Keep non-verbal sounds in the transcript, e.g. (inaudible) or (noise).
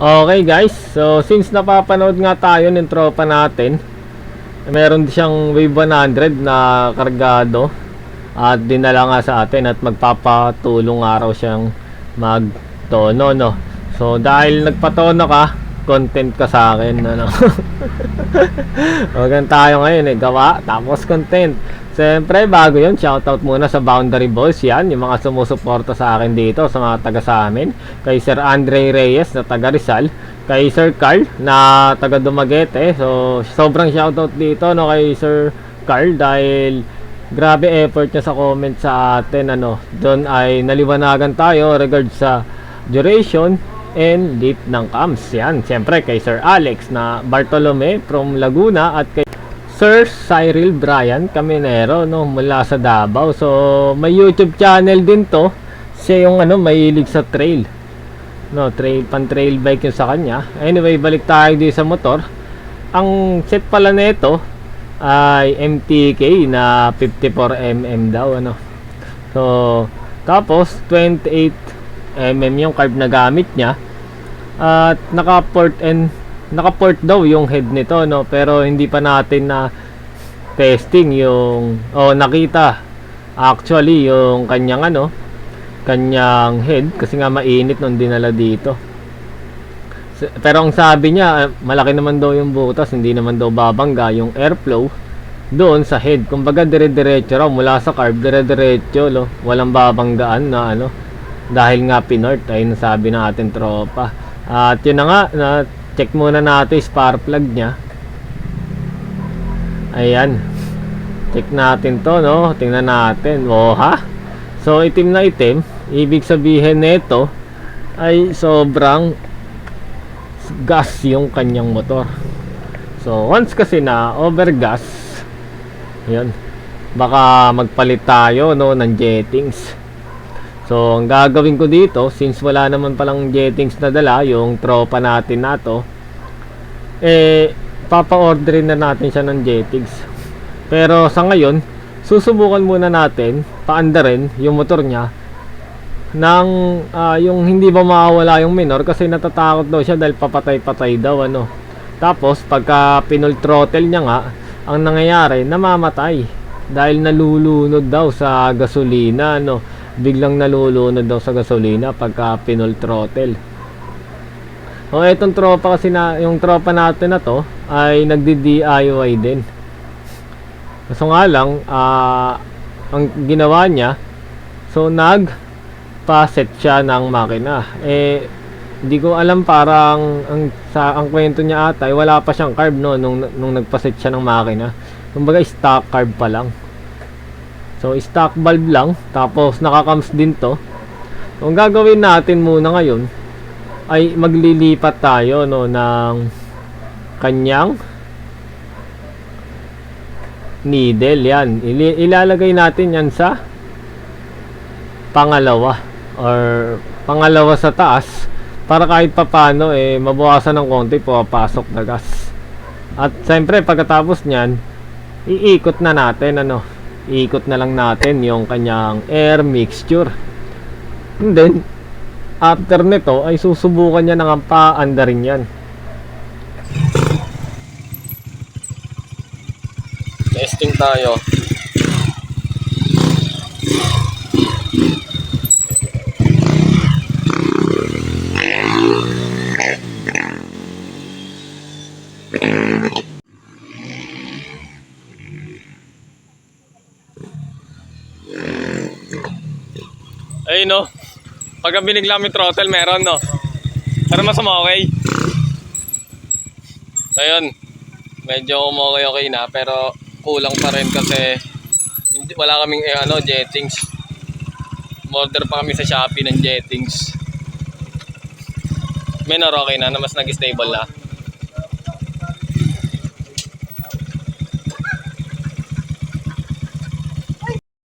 Okay guys, so since napapanood nga tayo ng tropa natin, meron siyang Wave 100 na kargado at dinala nga sa atin at magpapatulong araw siyang magtono no. So dahil nagpatono ka, content ka sa akin ano. (laughs) Huwag tayo ngayon eh, gawa tapos content. Siyempre, bago yun, shoutout muna sa Boundary Boys. Yan, yung mga sumusuporta sa akin dito, sa mga taga sa amin. Kay Sir Andre Reyes na taga Rizal. Kay Sir Carl na taga Dumaguete. So, sobrang shoutout dito no, kay Sir Carl dahil grabe effort niya sa comment sa atin. Ano, doon ay naliwanagan tayo regard sa duration and date ng cams. Yan, siyempre kay Sir Alex na Bartolome from Laguna at kay Sir Cyril Brian Caminero no mula sa Davao. So may YouTube channel din to. Siya yung ano mahilig sa trail. No, trail pan trail bike yung sa kanya. Anyway, balik tayo di sa motor. Ang set pala nito ay MTK na 54mm daw ano. So tapos 28mm yung carb na gamit niya. At naka-port and naka-port daw yung head nito no? Pero hindi pa natin na testing yung oh nakita actually yung kanyang ano kanyang head kasi nga mainit nung dinala dito. Pero ang sabi niya eh, malaki naman daw yung butas hindi naman daw babangga yung airflow doon sa head. Kumbaga dire-diretso raw mula sa carb dire-diretso lo walang babanggaan na ano. Dahil nga pinort ayun ang sabi ng ating tropa. At yun na nga na check muna natin spark plug niya. Ayan. Check natin to no? Tingnan natin. Oh ha so itim na itim. Ibig sabihin nito ay sobrang gas yung kanyang motor. So once kasi na overgas yun. Baka magpalit tayo no ng jettings So, ang gagawin ko dito, since wala naman palang jettings na dala, yung tropa natin na to, eh, papa-orderin na natin siya ng jettings. Pero sa ngayon, susubukan muna natin, paanda rin yung motor niya, ng ah, yung hindi ba mawawala yung minor kasi natatakot daw siya dahil papatay-patay daw ano. Tapos pagka pinul throttle niya nga, ang nangyayari namamatay dahil nalulunod daw sa gasolina no biglang nalulunod daw sa gasolina pagka pinul throttle. O etong tropa kasi na yung tropa natin na to ay nagdi-DIY din. Kaso nga lang ah, ang ginawa niya so nag pa-set siya ng makina. Eh hindi ko alam parang ang sa ang kwento niya ata ay wala pa siyang carb no nung nung nagpa-set siya ng makina. Kumbaga stock carb pa lang. So, stock valve lang. Tapos, nakakams din to. So, ang gagawin natin muna ngayon ay maglilipat tayo no, ng kanyang needle. Yan. Ili- ilalagay natin yan sa pangalawa or pangalawa sa taas para kahit papano eh mabawasan ng konti pumapasok na gas. At siyempre pagkatapos niyan iikot na natin ano ikot na lang natin yung kanyang air mixture. And then, after nito ay susubukan niya ng paanda rin yan. Testing tayo. Ayun no. Pagka binigla mo yung throttle, meron no. Pero masama okay. Ayun. Medyo okay okay na pero kulang pa rin kasi hindi, wala kaming eh, ano, jettings. Order pa kami sa Shopee ng jettings. Minor okay na, na mas nag-stable na.